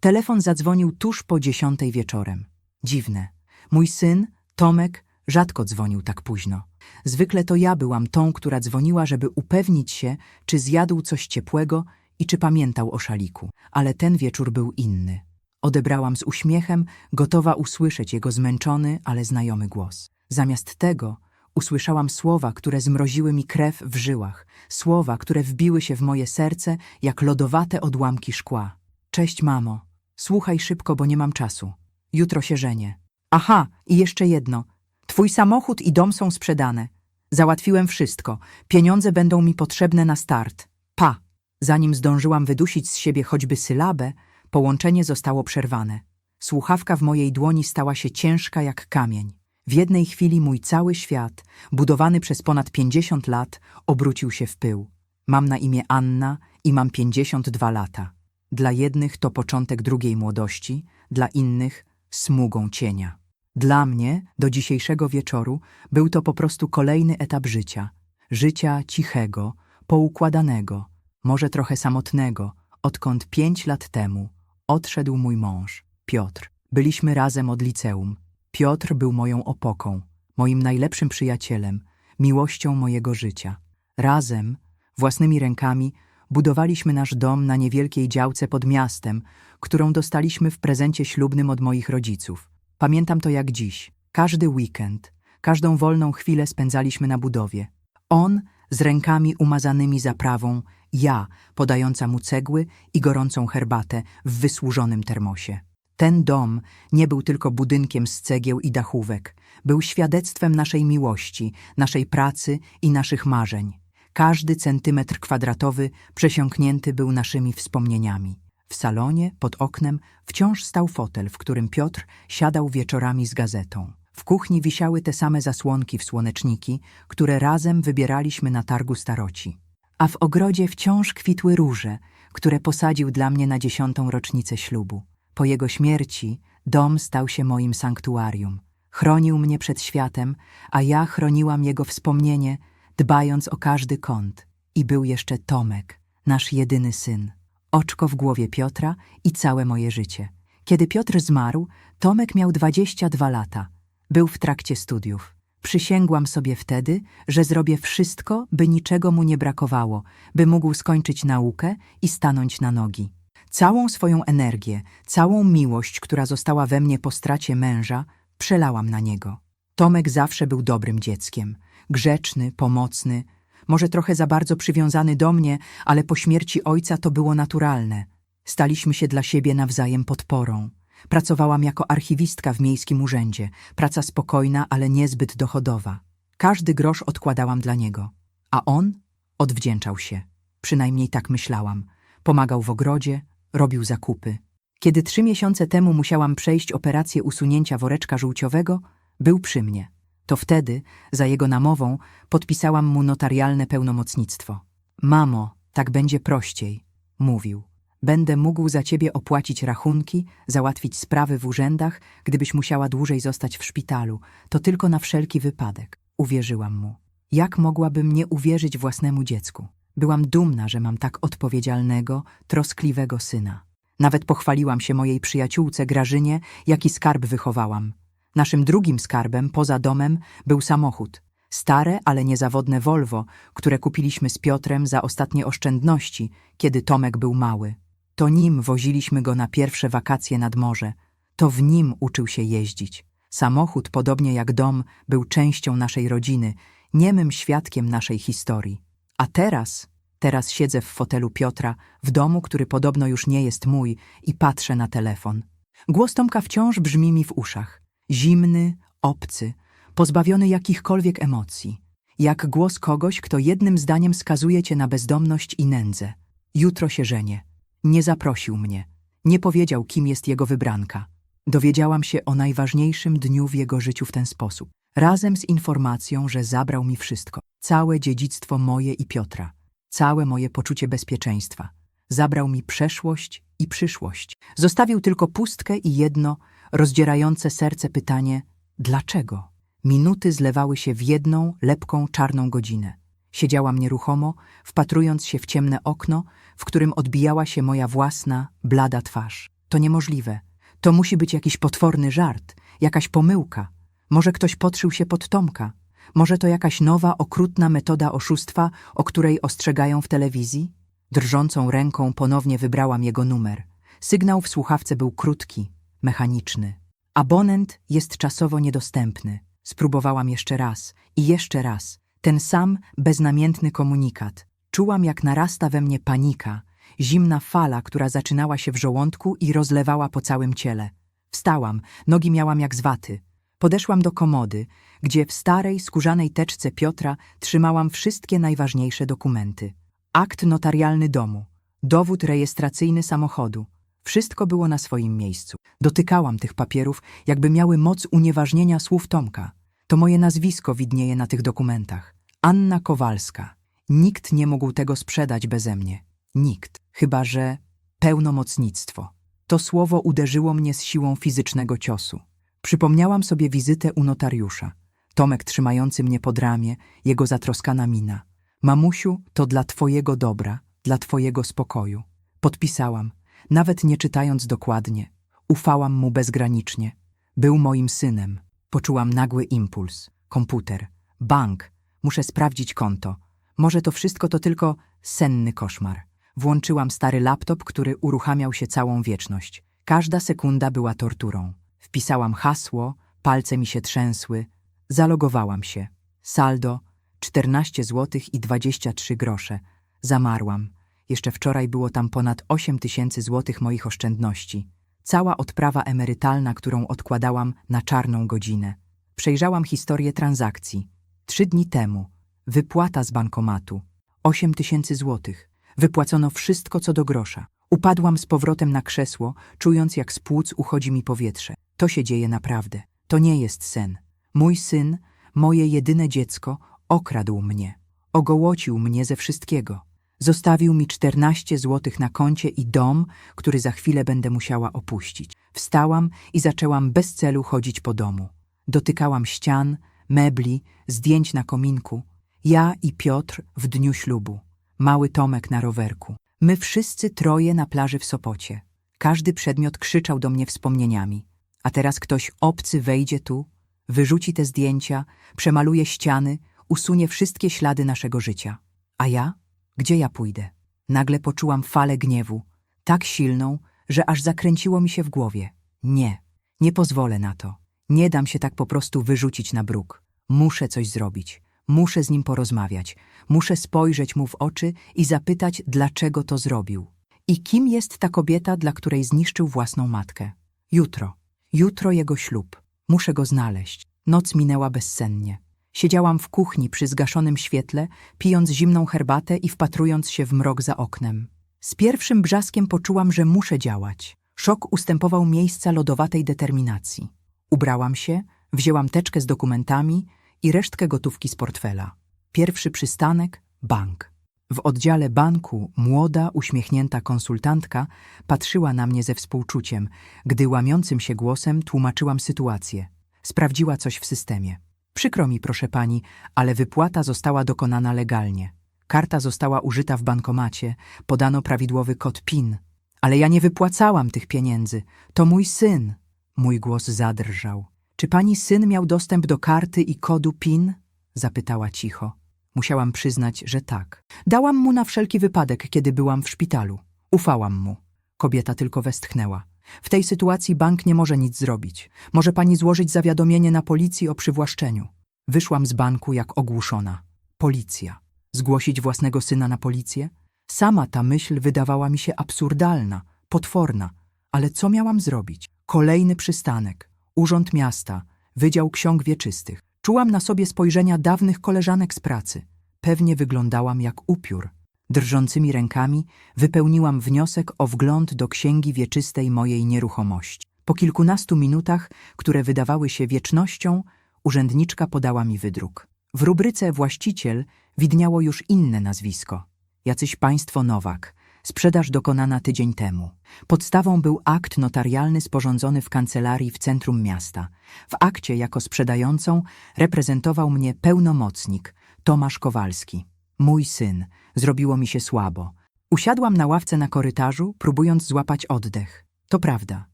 Telefon zadzwonił tuż po dziesiątej wieczorem. Dziwne. Mój syn, Tomek, rzadko dzwonił tak późno. Zwykle to ja byłam tą, która dzwoniła, żeby upewnić się, czy zjadł coś ciepłego i czy pamiętał o szaliku. Ale ten wieczór był inny. Odebrałam z uśmiechem, gotowa usłyszeć jego zmęczony, ale znajomy głos. Zamiast tego usłyszałam słowa, które zmroziły mi krew w żyłach, słowa, które wbiły się w moje serce jak lodowate odłamki szkła. Cześć, mamo. Słuchaj szybko, bo nie mam czasu. Jutro się żenię. Aha, i jeszcze jedno. Twój samochód i dom są sprzedane. Załatwiłem wszystko. Pieniądze będą mi potrzebne na start. Pa! Zanim zdążyłam wydusić z siebie choćby sylabę, połączenie zostało przerwane. Słuchawka w mojej dłoni stała się ciężka jak kamień. W jednej chwili mój cały świat, budowany przez ponad 50 lat, obrócił się w pył. Mam na imię Anna i mam 52 lata. Dla jednych to początek drugiej młodości, dla innych smugą cienia. Dla mnie, do dzisiejszego wieczoru, był to po prostu kolejny etap życia. Życia cichego, poukładanego, może trochę samotnego, odkąd pięć lat temu odszedł mój mąż, Piotr. Byliśmy razem od liceum. Piotr był moją opoką, moim najlepszym przyjacielem, miłością mojego życia. Razem, własnymi rękami, budowaliśmy nasz dom na niewielkiej działce pod miastem, którą dostaliśmy w prezencie ślubnym od moich rodziców. Pamiętam to jak dziś. Każdy weekend, każdą wolną chwilę spędzaliśmy na budowie. On z rękami umazanymi zaprawą, ja podająca mu cegły i gorącą herbatę w wysłużonym termosie. Ten dom nie był tylko budynkiem z cegieł i dachówek, był świadectwem naszej miłości, naszej pracy i naszych marzeń. Każdy centymetr kwadratowy przesiąknięty był naszymi wspomnieniami. W salonie, pod oknem, wciąż stał fotel, w którym Piotr siadał wieczorami z gazetą. W kuchni wisiały te same zasłonki w słoneczniki, które razem wybieraliśmy na targu staroci. A w ogrodzie wciąż kwitły róże, które posadził dla mnie na dziesiątą rocznicę ślubu. Po jego śmierci dom stał się moim sanktuarium. Chronił mnie przed światem, a ja chroniłam jego wspomnienie, dbając o każdy kąt. I był jeszcze Tomek, nasz jedyny syn. Oczko w głowie Piotra i całe moje życie. Kiedy Piotr zmarł, Tomek miał 22 lata. Był w trakcie studiów. Przysięgłam sobie wtedy, że zrobię wszystko, by niczego mu nie brakowało, by mógł skończyć naukę i stanąć na nogi. Całą swoją energię, całą miłość, która została we mnie po stracie męża, przelałam na niego. Tomek zawsze był dobrym dzieckiem. Grzeczny, pomocny, może trochę za bardzo przywiązany do mnie, ale po śmierci ojca to było naturalne. Staliśmy się dla siebie nawzajem podporą. Pracowałam jako archiwistka w miejskim urzędzie, praca spokojna, ale niezbyt dochodowa. Każdy grosz odkładałam dla niego. A on odwdzięczał się. Przynajmniej tak myślałam. Pomagał w ogrodzie, robił zakupy. Kiedy trzy miesiące temu musiałam przejść operację usunięcia woreczka żółciowego, był przy mnie. To wtedy, za jego namową, podpisałam mu notarialne pełnomocnictwo. Mamo, tak będzie prościej, mówił. Będę mógł za ciebie opłacić rachunki, załatwić sprawy w urzędach, gdybyś musiała dłużej zostać w szpitalu. To tylko na wszelki wypadek. Uwierzyłam mu. Jak mogłabym nie uwierzyć własnemu dziecku? Byłam dumna, że mam tak odpowiedzialnego, troskliwego syna. Nawet pochwaliłam się mojej przyjaciółce Grażynie, jaki skarb wychowałam. Naszym drugim skarbem, poza domem, był samochód. Stare, ale niezawodne Volvo, które kupiliśmy z Piotrem za ostatnie oszczędności, kiedy Tomek był mały. To nim woziliśmy go na pierwsze wakacje nad morze. To w nim uczył się jeździć. Samochód, podobnie jak dom, był częścią naszej rodziny, niemym świadkiem naszej historii. A teraz, teraz siedzę w fotelu Piotra, w domu, który podobno już nie jest mój, i patrzę na telefon. Głos Tomka wciąż brzmi mi w uszach. Zimny, obcy, pozbawiony jakichkolwiek emocji. Jak głos kogoś, kto jednym zdaniem skazuje cię na bezdomność i nędzę. Jutro się żenię. Nie zaprosił mnie. Nie powiedział, kim jest jego wybranka. Dowiedziałam się o najważniejszym dniu w jego życiu w ten sposób. Razem z informacją, że zabrał mi wszystko. Całe dziedzictwo moje i Piotra. Całe moje poczucie bezpieczeństwa. Zabrał mi przeszłość i przyszłość. Zostawił tylko pustkę i jedno, rozdzierające serce pytanie dlaczego? Minuty zlewały się w jedną, lepką, czarną godzinę. Siedziałam nieruchomo, wpatrując się w ciemne okno, w którym odbijała się moja własna, blada twarz. To niemożliwe. To musi być jakiś potworny żart, jakaś pomyłka. Może ktoś podszył się pod Tomka. Może to jakaś nowa, okrutna metoda oszustwa, o której ostrzegają w telewizji? Drżącą ręką ponownie wybrałam jego numer. Sygnał w słuchawce był krótki, mechaniczny. Abonent jest czasowo niedostępny. Spróbowałam jeszcze raz i jeszcze raz. Ten sam, beznamiętny komunikat. Czułam, jak narasta we mnie panika, zimna fala, która zaczynała się w żołądku i rozlewała po całym ciele. Wstałam, nogi miałam jak z waty. Podeszłam do komody, gdzie w starej, skórzanej teczce Piotra trzymałam wszystkie najważniejsze dokumenty. Akt notarialny domu, dowód rejestracyjny samochodu. Wszystko było na swoim miejscu. Dotykałam tych papierów, jakby miały moc unieważnienia słów Tomka. To moje nazwisko widnieje na tych dokumentach. Anna Kowalska. Nikt nie mógł tego sprzedać beze mnie. Nikt. Chyba, że pełnomocnictwo. To słowo uderzyło mnie z siłą fizycznego ciosu. Przypomniałam sobie wizytę u notariusza. Tomek trzymający mnie pod ramię, jego zatroskana mina. Mamusiu, to dla twojego dobra, dla twojego spokoju. Podpisałam, nawet nie czytając dokładnie. Ufałam mu bezgranicznie. Był moim synem. Poczułam nagły impuls. Komputer. Bank. Muszę sprawdzić konto. Może to wszystko to tylko senny koszmar. Włączyłam stary laptop, który uruchamiał się całą wieczność. Każda sekunda była torturą. Wpisałam hasło, palce mi się trzęsły. Zalogowałam się. Saldo 14 zł i 23 grosze. Zamarłam. Jeszcze wczoraj było tam ponad 8 tysięcy złotych moich oszczędności. Cała odprawa emerytalna, którą odkładałam na czarną godzinę. Przejrzałam historię transakcji. Trzy dni temu. Wypłata z bankomatu. 8 tysięcy złotych. Wypłacono wszystko co do grosza. Upadłam z powrotem na krzesło, czując jak z płuc uchodzi mi powietrze. To się dzieje naprawdę. To nie jest sen. Mój syn, moje jedyne dziecko, okradł mnie. Ogołocił mnie ze wszystkiego. Zostawił mi 14 złotych na koncie i dom, który za chwilę będę musiała opuścić. Wstałam i zaczęłam bez celu chodzić po domu. Dotykałam ścian, mebli, zdjęć na kominku. Ja i Piotr w dniu ślubu. Mały Tomek na rowerku. My wszyscy troje na plaży w Sopocie. Każdy przedmiot krzyczał do mnie wspomnieniami. A teraz ktoś obcy wejdzie tu, wyrzuci te zdjęcia, przemaluje ściany, usunie wszystkie ślady naszego życia. A ja? Gdzie ja pójdę? Nagle poczułam falę gniewu, tak silną, że aż zakręciło mi się w głowie. Nie, nie pozwolę na to. Nie dam się tak po prostu wyrzucić na bruk. Muszę coś zrobić. Muszę z nim porozmawiać. Muszę spojrzeć mu w oczy i zapytać, dlaczego to zrobił. I kim jest ta kobieta, dla której zniszczył własną matkę? Jutro. Jutro jego ślub. Muszę go znaleźć. Noc minęła bezsennie. Siedziałam w kuchni przy zgaszonym świetle, pijąc zimną herbatę i wpatrując się w mrok za oknem. Z pierwszym brzaskiem poczułam, że muszę działać. Szok ustępował miejsca lodowatej determinacji. Ubrałam się, wzięłam teczkę z dokumentami i resztkę gotówki z portfela. Pierwszy przystanek bank. W oddziale banku młoda, uśmiechnięta konsultantka patrzyła na mnie ze współczuciem, gdy łamiącym się głosem tłumaczyłam sytuację. Sprawdziła coś w systemie. Przykro mi, proszę pani, ale wypłata została dokonana legalnie. Karta została użyta w bankomacie, podano prawidłowy kod PIN. Ale ja nie wypłacałam tych pieniędzy. To mój syn. Mój głos zadrżał. Czy pani syn miał dostęp do karty i kodu PIN? Zapytała cicho. Musiałam przyznać, że tak. Dałam mu na wszelki wypadek, kiedy byłam w szpitalu. Ufałam mu. Kobieta tylko westchnęła. W tej sytuacji bank nie może nic zrobić. Może pani złożyć zawiadomienie na policji o przywłaszczeniu. Wyszłam z banku jak ogłuszona. Policja. Zgłosić własnego syna na policję? Sama ta myśl wydawała mi się absurdalna, potworna. Ale co miałam zrobić? Kolejny przystanek. Urząd Miasta. Wydział Ksiąg Wieczystych. Czułam na sobie spojrzenia dawnych koleżanek z pracy. Pewnie wyglądałam jak upiór. Drżącymi rękami wypełniłam wniosek o wgląd do księgi wieczystej mojej nieruchomości. Po kilkunastu minutach, które wydawały się wiecznością, urzędniczka podała mi wydruk. W rubryce właściciel widniało już inne nazwisko. Jacyś państwo Nowak. Sprzedaż dokonana tydzień temu. Podstawą był akt notarialny sporządzony w kancelarii w centrum miasta. W akcie jako sprzedającą reprezentował mnie pełnomocnik Tomasz Kowalski. Mój syn. Zrobiło mi się słabo. Usiadłam na ławce na korytarzu, próbując złapać oddech. To prawda.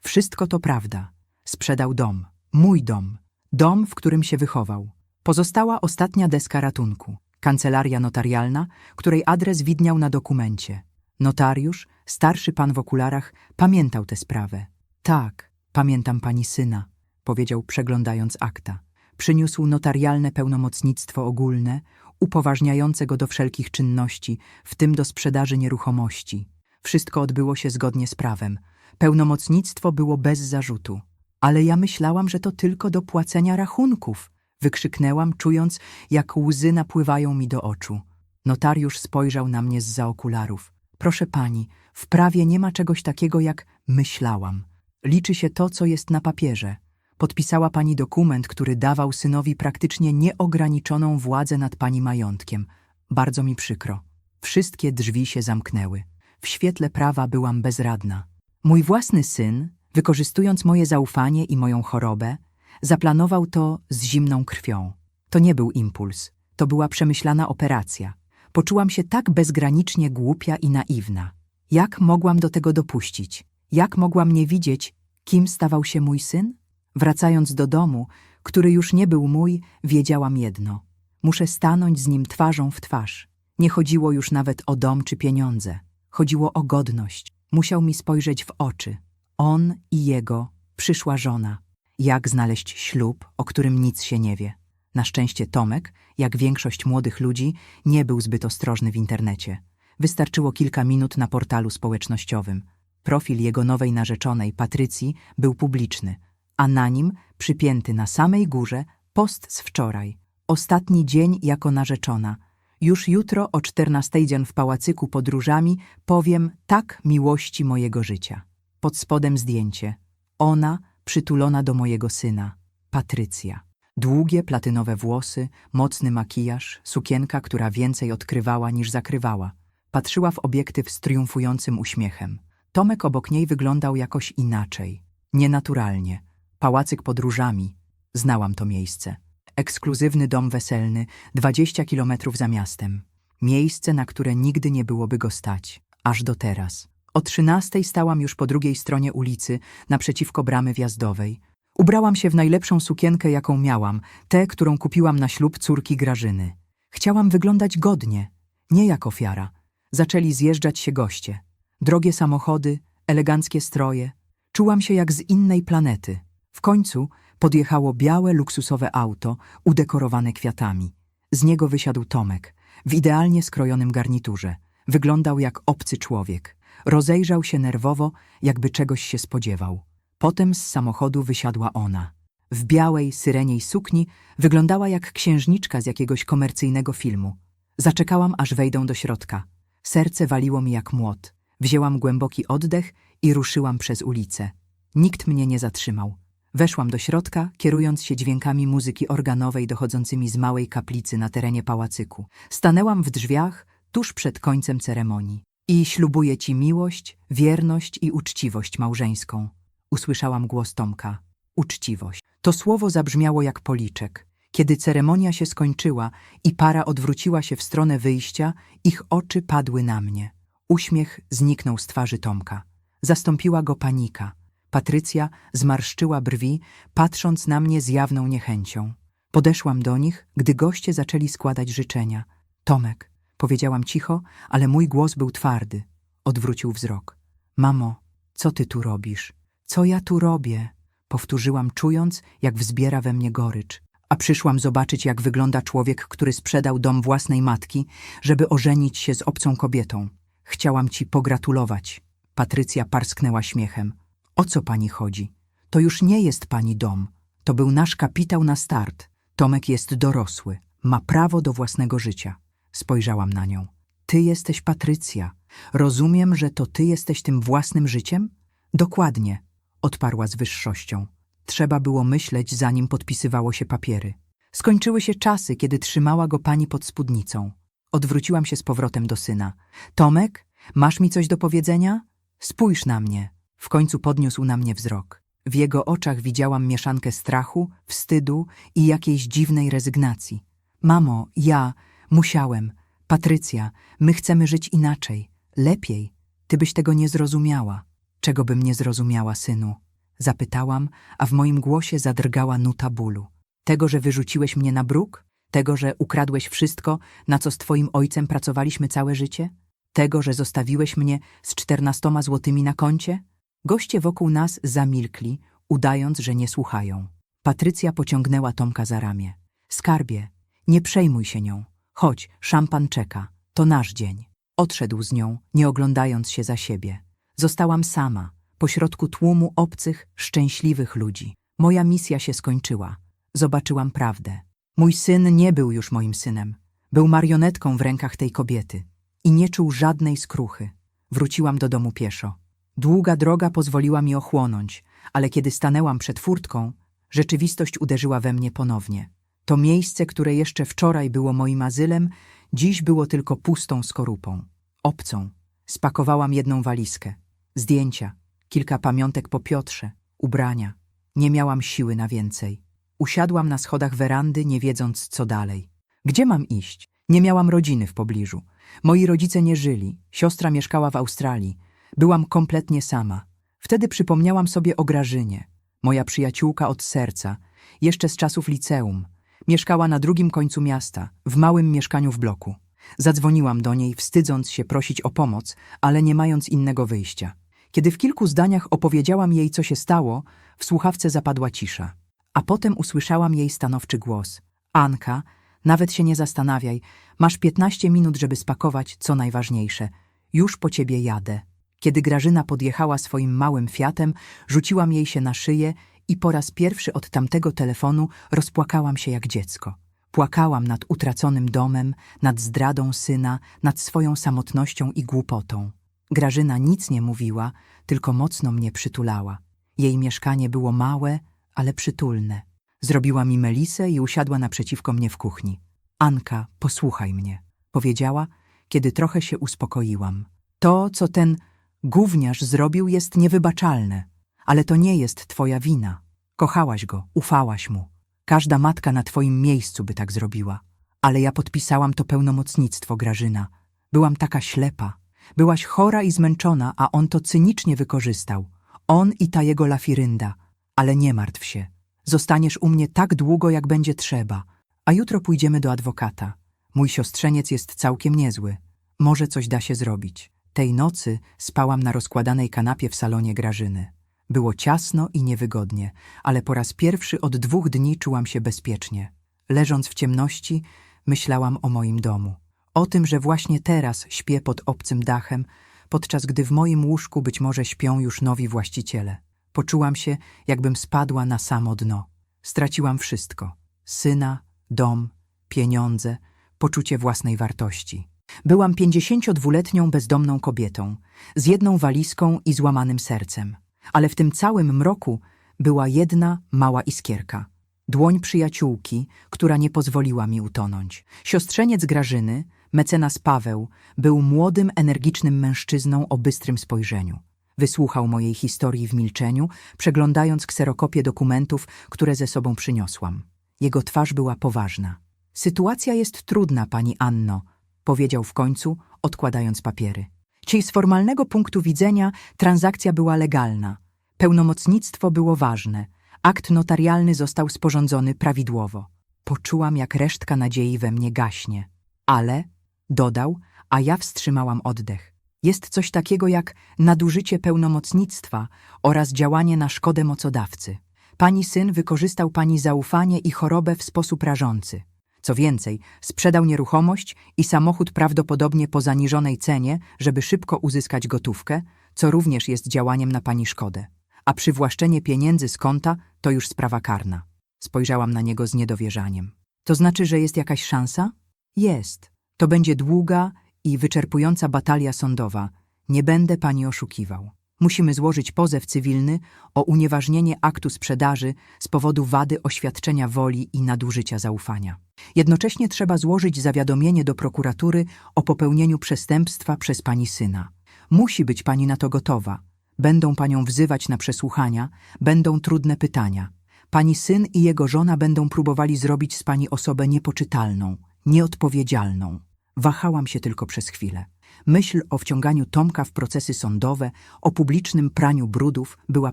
Wszystko to prawda. Sprzedał dom. Mój dom. Dom, w którym się wychował. Pozostała ostatnia deska ratunku. Kancelaria notarialna, której adres widniał na dokumencie. Notariusz, starszy pan w okularach, pamiętał tę sprawę. Tak, pamiętam pani syna, powiedział przeglądając akta. Przyniósł notarialne pełnomocnictwo ogólne, upoważniające go do wszelkich czynności, w tym do sprzedaży nieruchomości. Wszystko odbyło się zgodnie z prawem. Pełnomocnictwo było bez zarzutu. Ale ja myślałam, że to tylko do płacenia rachunków. Wykrzyknęłam, czując, jak łzy napływają mi do oczu. Notariusz spojrzał na mnie zza okularów. Proszę pani, w prawie nie ma czegoś takiego jak myślałam. Liczy się to, co jest na papierze. Podpisała pani dokument, który dawał synowi praktycznie nieograniczoną władzę nad pani majątkiem. Bardzo mi przykro. Wszystkie drzwi się zamknęły. W świetle prawa byłam bezradna. Mój własny syn, wykorzystując moje zaufanie i moją chorobę, zaplanował to z zimną krwią. To nie był impuls, to była przemyślana operacja. Poczułam się tak bezgranicznie głupia i naiwna. Jak mogłam do tego dopuścić? Jak mogłam nie widzieć, kim stawał się mój syn? Wracając do domu, który już nie był mój, wiedziałam jedno. Muszę stanąć z nim twarzą w twarz. Nie chodziło już nawet o dom czy pieniądze. Chodziło o godność. Musiał mi spojrzeć w oczy. On i jego przyszła żona. Jak znaleźć ślub, o którym nic się nie wie? Na szczęście Tomek, jak większość młodych ludzi, nie był zbyt ostrożny w internecie. Wystarczyło kilka minut na portalu społecznościowym. Profil jego nowej narzeczonej, Patrycji, był publiczny, a na nim, przypięty na samej górze, post z wczoraj. Ostatni dzień jako narzeczona. Już jutro o 14 dzień w pałacyku podróżami powiem tak miłości mojego życia. Pod spodem zdjęcie. Ona przytulona do mojego syna, Patrycja. Długie, platynowe włosy, mocny makijaż, sukienka, która więcej odkrywała niż zakrywała. Patrzyła w obiektyw z triumfującym uśmiechem. Tomek obok niej wyglądał jakoś inaczej, nienaturalnie. Pałacyk podróżami. Znałam to miejsce. Ekskluzywny dom weselny, 20 kilometrów za miastem. Miejsce, na które nigdy nie byłoby go stać. Aż do teraz. O trzynastej stałam już po drugiej stronie ulicy, naprzeciwko bramy wjazdowej. Ubrałam się w najlepszą sukienkę, jaką miałam, tę, którą kupiłam na ślub córki Grażyny. Chciałam wyglądać godnie, nie jak ofiara. Zaczęli zjeżdżać się goście. Drogie samochody, eleganckie stroje. Czułam się jak z innej planety. W końcu podjechało białe, luksusowe auto, udekorowane kwiatami. Z niego wysiadł Tomek, w idealnie skrojonym garniturze. Wyglądał jak obcy człowiek. Rozejrzał się nerwowo, jakby czegoś się spodziewał. Potem z samochodu wysiadła ona. W białej, syreniej sukni wyglądała jak księżniczka z jakiegoś komercyjnego filmu. Zaczekałam, aż wejdą do środka. Serce waliło mi jak młot. Wzięłam głęboki oddech i ruszyłam przez ulicę. Nikt mnie nie zatrzymał. Weszłam do środka, kierując się dźwiękami muzyki organowej dochodzącymi z małej kaplicy na terenie pałacyku. Stanęłam w drzwiach tuż przed końcem ceremonii. I ślubuję ci miłość, wierność i uczciwość małżeńską. Usłyszałam głos Tomka. Uczciwość. To słowo zabrzmiało jak policzek. Kiedy ceremonia się skończyła i para odwróciła się w stronę wyjścia, ich oczy padły na mnie. Uśmiech zniknął z twarzy Tomka. Zastąpiła go panika. Patrycja zmarszczyła brwi, patrząc na mnie z jawną niechęcią. Podeszłam do nich, gdy goście zaczęli składać życzenia. Tomek, powiedziałam cicho, ale mój głos był twardy. Odwrócił wzrok. Mamo, co ty tu robisz? Co ja tu robię? Powtórzyłam, czując, jak wzbiera we mnie gorycz. A przyszłam zobaczyć, jak wygląda człowiek, który sprzedał dom własnej matki, żeby ożenić się z obcą kobietą. Chciałam ci pogratulować. Patrycja parsknęła śmiechem. O co pani chodzi? To już nie jest pani dom. To był nasz kapitał na start. Tomek jest dorosły. Ma prawo do własnego życia. Spojrzałam na nią. Ty jesteś Patrycja. Rozumiem, że to ty jesteś tym własnym życiem? Dokładnie, odparła z wyższością. Trzeba było myśleć, zanim podpisywało się papiery. Skończyły się czasy, kiedy trzymała go pani pod spódnicą. Odwróciłam się z powrotem do syna. Tomek, masz mi coś do powiedzenia? Spójrz na mnie. W końcu podniósł na mnie wzrok. W jego oczach widziałam mieszankę strachu, wstydu i jakiejś dziwnej rezygnacji. Mamo, ja musiałem. Patrycja, my chcemy żyć inaczej, lepiej. Ty byś tego nie zrozumiała. Czego bym nie zrozumiała, synu? Zapytałam, a w moim głosie zadrgała nuta bólu. Tego, że wyrzuciłeś mnie na bruk? Tego, że ukradłeś wszystko, na co z twoim ojcem pracowaliśmy całe życie? Tego, że zostawiłeś mnie z czternastoma złotymi na koncie? Goście wokół nas zamilkli, udając, że nie słuchają. Patrycja pociągnęła Tomka za ramię. Skarbie, nie przejmuj się nią. Chodź, szampan czeka. To nasz dzień. Odszedł z nią, nie oglądając się za siebie. Zostałam sama, pośrodku tłumu obcych, szczęśliwych ludzi. Moja misja się skończyła. Zobaczyłam prawdę. Mój syn nie był już moim synem. Był marionetką w rękach tej kobiety i nie czuł żadnej skruchy. Wróciłam do domu pieszo. Długa droga pozwoliła mi ochłonąć, ale kiedy stanęłam przed furtką, rzeczywistość uderzyła we mnie ponownie. To miejsce, które jeszcze wczoraj było moim azylem, dziś było tylko pustą skorupą. Obcą. Spakowałam jedną walizkę. Zdjęcia, kilka pamiątek po Piotrze, ubrania. Nie miałam siły na więcej. Usiadłam na schodach werandy, nie wiedząc, co dalej. Gdzie mam iść? Nie miałam rodziny w pobliżu. Moi rodzice nie żyli, siostra mieszkała w Australii. Byłam kompletnie sama. Wtedy przypomniałam sobie o Grażynie, moja przyjaciółka od serca, jeszcze z czasów liceum. Mieszkała na drugim końcu miasta, w małym mieszkaniu w bloku. Zadzwoniłam do niej, wstydząc się prosić o pomoc, ale nie mając innego wyjścia. Kiedy w kilku zdaniach opowiedziałam jej, co się stało, w słuchawce zapadła cisza. A potem usłyszałam jej stanowczy głos. Anka, nawet się nie zastanawiaj, masz 15 minut, żeby spakować, co najważniejsze. Już po ciebie jadę. Kiedy Grażyna podjechała swoim małym Fiatem, rzuciłam jej się na szyję i po raz pierwszy od tamtego telefonu rozpłakałam się jak dziecko. Płakałam nad utraconym domem, nad zdradą syna, nad swoją samotnością i głupotą. Grażyna nic nie mówiła, tylko mocno mnie przytulała. Jej mieszkanie było małe, ale przytulne. Zrobiła mi melisę i usiadła naprzeciwko mnie w kuchni. Anka, posłuchaj mnie, powiedziała, kiedy trochę się uspokoiłam. To, co ten gówniarz zrobił, jest niewybaczalne, ale to nie jest twoja wina. Kochałaś go, ufałaś mu. Każda matka na twoim miejscu by tak zrobiła. Ale ja podpisałam to pełnomocnictwo, Grażyna. Byłam taka ślepa. Byłaś chora i zmęczona, a on to cynicznie wykorzystał. On i ta jego lafirynda. Ale nie martw się. Zostaniesz u mnie tak długo, jak będzie trzeba. A jutro pójdziemy do adwokata. Mój siostrzeniec jest całkiem niezły. Może coś da się zrobić. Tej nocy spałam na rozkładanej kanapie w salonie Grażyny. Było ciasno i niewygodnie, ale po raz pierwszy od dwóch dni czułam się bezpiecznie. Leżąc w ciemności, myślałam o moim domu. O tym, że właśnie teraz śpię pod obcym dachem, podczas gdy w moim łóżku być może śpią już nowi właściciele. Poczułam się, jakbym spadła na samo dno. Straciłam wszystko: syna, dom, pieniądze, poczucie własnej wartości. Byłam pięćdziesięciodwuletnią bezdomną kobietą, z jedną walizką i złamanym sercem. Ale w tym całym mroku była jedna mała iskierka. Dłoń przyjaciółki, która nie pozwoliła mi utonąć. Siostrzeniec Grażyny, mecenas Paweł, był młodym, energicznym mężczyzną o bystrym spojrzeniu. Wysłuchał mojej historii w milczeniu, przeglądając kserokopię dokumentów, które ze sobą przyniosłam. Jego twarz była poważna. Sytuacja jest trudna, pani Anno, powiedział w końcu, odkładając papiery. Czyli z formalnego punktu widzenia transakcja była legalna. Pełnomocnictwo było ważne. Akt notarialny został sporządzony prawidłowo. Poczułam, jak resztka nadziei we mnie gaśnie. Ale, dodał, a ja wstrzymałam oddech. Jest coś takiego jak nadużycie pełnomocnictwa oraz działanie na szkodę mocodawcy. Pani syn wykorzystał pani zaufanie i chorobę w sposób rażący. Co więcej, sprzedał nieruchomość i samochód prawdopodobnie po zaniżonej cenie, żeby szybko uzyskać gotówkę, co również jest działaniem na pani szkodę. A przywłaszczenie pieniędzy z konta to już sprawa karna. Spojrzałam na niego z niedowierzaniem. To znaczy, że jest jakaś szansa? Jest. To będzie długa i wyczerpująca batalia sądowa. Nie będę pani oszukiwał. Musimy złożyć pozew cywilny o unieważnienie aktu sprzedaży z powodu wady oświadczenia woli i nadużycia zaufania. Jednocześnie trzeba złożyć zawiadomienie do prokuratury o popełnieniu przestępstwa przez pani syna. Musi być pani na to gotowa. Będą panią wzywać na przesłuchania, będą trudne pytania. Pani syn i jego żona będą próbowali zrobić z pani osobę niepoczytalną, nieodpowiedzialną. Wahałam się tylko przez chwilę. Myśl o wciąganiu Tomka w procesy sądowe, o publicznym praniu brudów była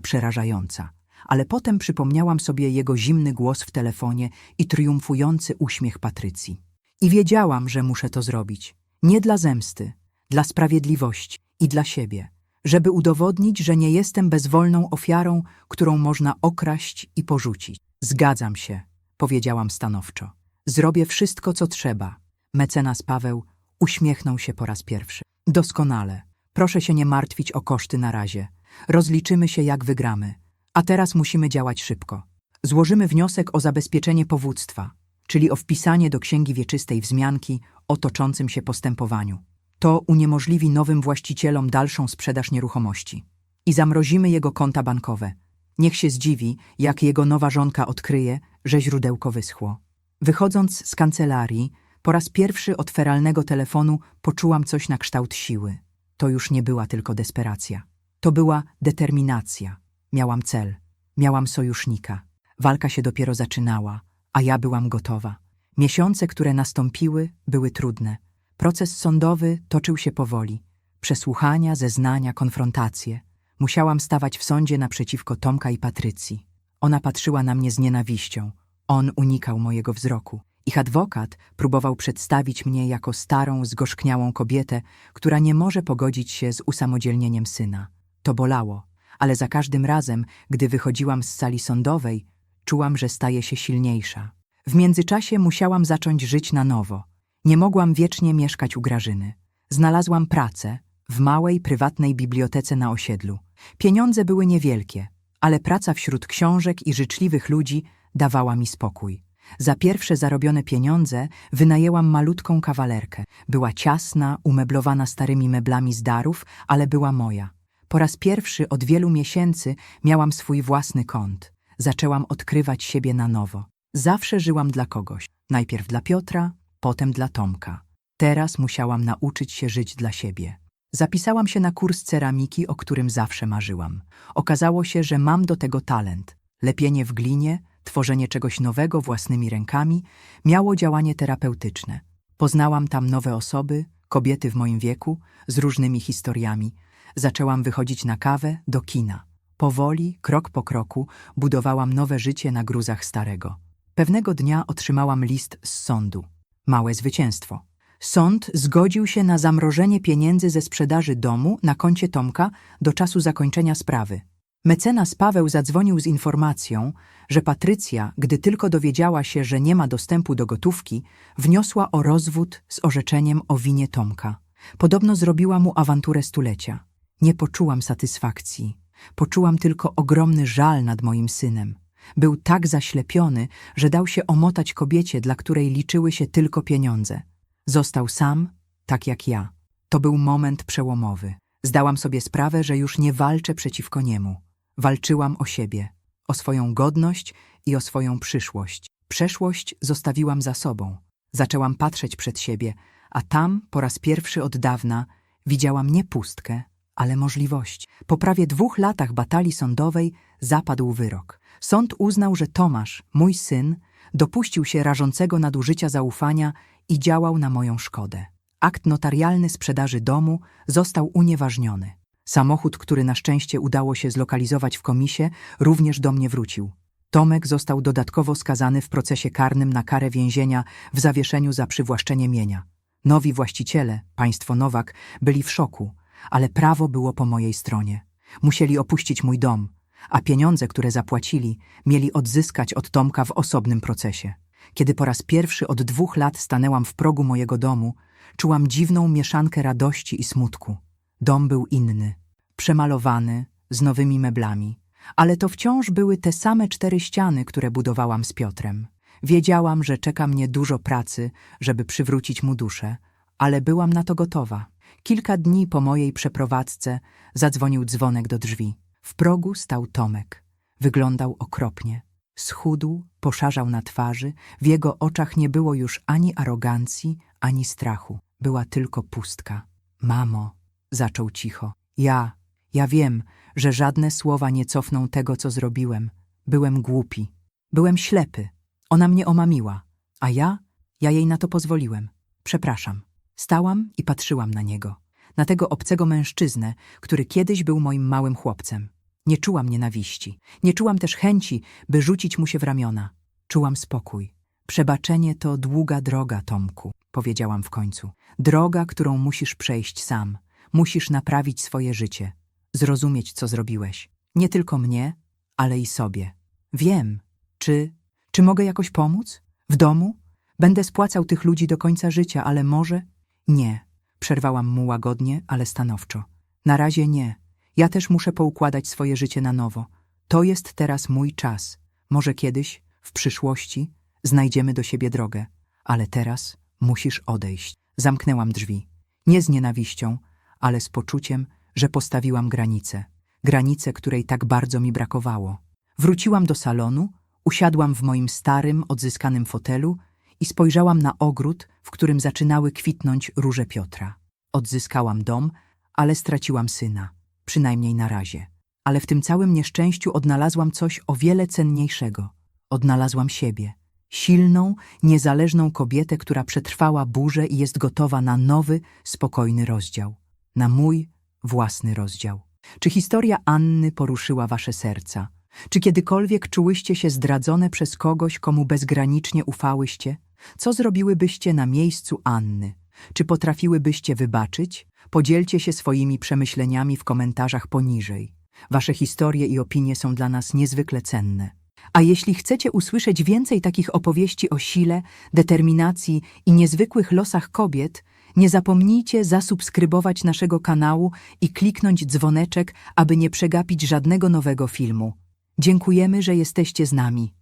przerażająca. Ale potem przypomniałam sobie jego zimny głos w telefonie i triumfujący uśmiech Patrycji. I wiedziałam, że muszę to zrobić. Nie dla zemsty, dla sprawiedliwości i dla siebie. Żeby udowodnić, że nie jestem bezwolną ofiarą, którą można okraść i porzucić. Zgadzam się, powiedziałam stanowczo. Zrobię wszystko, co trzeba. Mecenas Paweł uśmiechnął się po raz pierwszy. Doskonale. Proszę się nie martwić o koszty na razie. Rozliczymy się, jak wygramy. A teraz musimy działać szybko. Złożymy wniosek o zabezpieczenie powództwa, czyli o wpisanie do Księgi Wieczystej wzmianki o toczącym się postępowaniu. To uniemożliwi nowym właścicielom dalszą sprzedaż nieruchomości. I zamrozimy jego konta bankowe. Niech się zdziwi, jak jego nowa żonka odkryje, że źródełko wyschło. Wychodząc z kancelarii, po raz pierwszy od feralnego telefonu poczułam coś na kształt siły. To już nie była tylko desperacja. To była determinacja. Miałam cel, miałam sojusznika. Walka się dopiero zaczynała, a ja byłam gotowa. Miesiące, które nastąpiły, były trudne. Proces sądowy toczył się powoli. Przesłuchania, zeznania, konfrontacje. Musiałam stawać w sądzie naprzeciwko Tomka i Patrycji. Ona patrzyła na mnie z nienawiścią. On unikał mojego wzroku. Ich adwokat próbował przedstawić mnie jako starą, zgorzkniałą kobietę, która nie może pogodzić się z usamodzielnieniem syna. To bolało, ale za każdym razem, gdy wychodziłam z sali sądowej, czułam, że staję się silniejsza. W międzyczasie musiałam zacząć żyć na nowo. Nie mogłam wiecznie mieszkać u Grażyny. Znalazłam pracę w małej, prywatnej bibliotece na osiedlu. Pieniądze były niewielkie, ale praca wśród książek i życzliwych ludzi dawała mi spokój. Za pierwsze zarobione pieniądze wynajęłam malutką kawalerkę. Była ciasna, umeblowana starymi meblami z darów, ale była moja. Po raz pierwszy od wielu miesięcy miałam swój własny kąt. Zaczęłam odkrywać siebie na nowo. Zawsze żyłam dla kogoś. Najpierw dla Piotra, potem dla Tomka. Teraz musiałam nauczyć się żyć dla siebie. Zapisałam się na kurs ceramiki, o którym zawsze marzyłam. Okazało się, że mam do tego talent. Lepienie w glinie, tworzenie czegoś nowego własnymi rękami miało działanie terapeutyczne. Poznałam tam nowe osoby, kobiety w moim wieku, z różnymi historiami. Zaczęłam wychodzić na kawę, do kina. Powoli, krok po kroku, budowałam nowe życie na gruzach starego. Pewnego dnia otrzymałam list z sądu. Małe zwycięstwo. Sąd zgodził się na zamrożenie pieniędzy ze sprzedaży domu na koncie Tomka do czasu zakończenia sprawy. Mecenas Paweł zadzwonił z informacją, że Patrycja, gdy tylko dowiedziała się, że nie ma dostępu do gotówki, wniosła o rozwód z orzeczeniem o winie Tomka. Podobno zrobiła mu awanturę stulecia. Nie poczułam satysfakcji. Poczułam tylko ogromny żal nad moim synem. Był tak zaślepiony, że dał się omotać kobiecie, dla której liczyły się tylko pieniądze. Został sam, tak jak ja. To był moment przełomowy. Zdałam sobie sprawę, że już nie walczę przeciwko niemu. Walczyłam o siebie, o swoją godność i o swoją przyszłość. Przeszłość zostawiłam za sobą. Zaczęłam patrzeć przed siebie, a tam po raz pierwszy od dawna widziałam nie pustkę, ale możliwość. Po prawie dwóch latach batalii sądowej zapadł wyrok. Sąd uznał, że Tomasz, mój syn, dopuścił się rażącego nadużycia zaufania i działał na moją szkodę. Akt notarialny sprzedaży domu został unieważniony. Samochód, który na szczęście udało się zlokalizować w komisie, również do mnie wrócił. Tomek został dodatkowo skazany w procesie karnym na karę więzienia w zawieszeniu za przywłaszczenie mienia. Nowi właściciele, państwo Nowak, byli w szoku, ale prawo było po mojej stronie. Musieli opuścić mój dom, a pieniądze, które zapłacili, mieli odzyskać od Tomka w osobnym procesie. Kiedy po raz pierwszy od dwóch lat stanęłam w progu mojego domu, czułam dziwną mieszankę radości i smutku. Dom był inny, przemalowany, z nowymi meblami, ale to wciąż były te same cztery ściany, które budowałam z Piotrem. Wiedziałam, że czeka mnie dużo pracy, żeby przywrócić mu duszę, ale byłam na to gotowa. Kilka dni po mojej przeprowadzce zadzwonił dzwonek do drzwi. W progu stał Tomek. Wyglądał okropnie. Schudł, poszarzał na twarzy, w jego oczach nie było już ani arogancji, ani strachu. Była tylko pustka. Mamo, zaczął cicho. Ja, ja wiem, że żadne słowa nie cofną tego, co zrobiłem. Byłem głupi. Byłem ślepy. Ona mnie omamiła. A ja? Ja jej na to pozwoliłem. Przepraszam. Stałam i patrzyłam na niego. na tego obcego mężczyznę, który kiedyś był moim małym chłopcem. Nie czułam nienawiści. Nie czułam też chęci, by rzucić mu się w ramiona. Czułam spokój. Przebaczenie to długa droga, Tomku, powiedziałam w końcu. Droga, którą musisz przejść sam. Musisz naprawić swoje życie. Zrozumieć, co zrobiłeś. Nie tylko mnie, ale i sobie. Wiem. Czy... czy mogę jakoś pomóc? W domu? Będę spłacał tych ludzi do końca życia, ale może... Nie. Przerwałam mu łagodnie, ale stanowczo. Na razie nie. Ja też muszę poukładać swoje życie na nowo. To jest teraz mój czas. Może kiedyś, w przyszłości, znajdziemy do siebie drogę. Ale teraz musisz odejść. Zamknęłam drzwi. Nie z nienawiścią, ale z poczuciem, że postawiłam granicę. Granicę, której tak bardzo mi brakowało. Wróciłam do salonu, usiadłam w moim starym, odzyskanym fotelu i spojrzałam na ogród, w którym zaczynały kwitnąć róże Piotra. Odzyskałam dom, ale straciłam syna. Przynajmniej na razie. Ale w tym całym nieszczęściu odnalazłam coś o wiele cenniejszego. Odnalazłam siebie. Silną, niezależną kobietę, która przetrwała burzę i jest gotowa na nowy, spokojny rozdział. Na mój własny rozdział. Czy historia Anny poruszyła wasze serca? Czy kiedykolwiek czułyście się zdradzone przez kogoś, komu bezgranicznie ufałyście? Co zrobiłybyście na miejscu Anny? Czy potrafiłybyście wybaczyć? Podzielcie się swoimi przemyśleniami w komentarzach poniżej. Wasze historie i opinie są dla nas niezwykle cenne. A jeśli chcecie usłyszeć więcej takich opowieści o sile, determinacji i niezwykłych losach kobiet, nie zapomnijcie zasubskrybować naszego kanału i kliknąć dzwoneczek, aby nie przegapić żadnego nowego filmu. Dziękujemy, że jesteście z nami.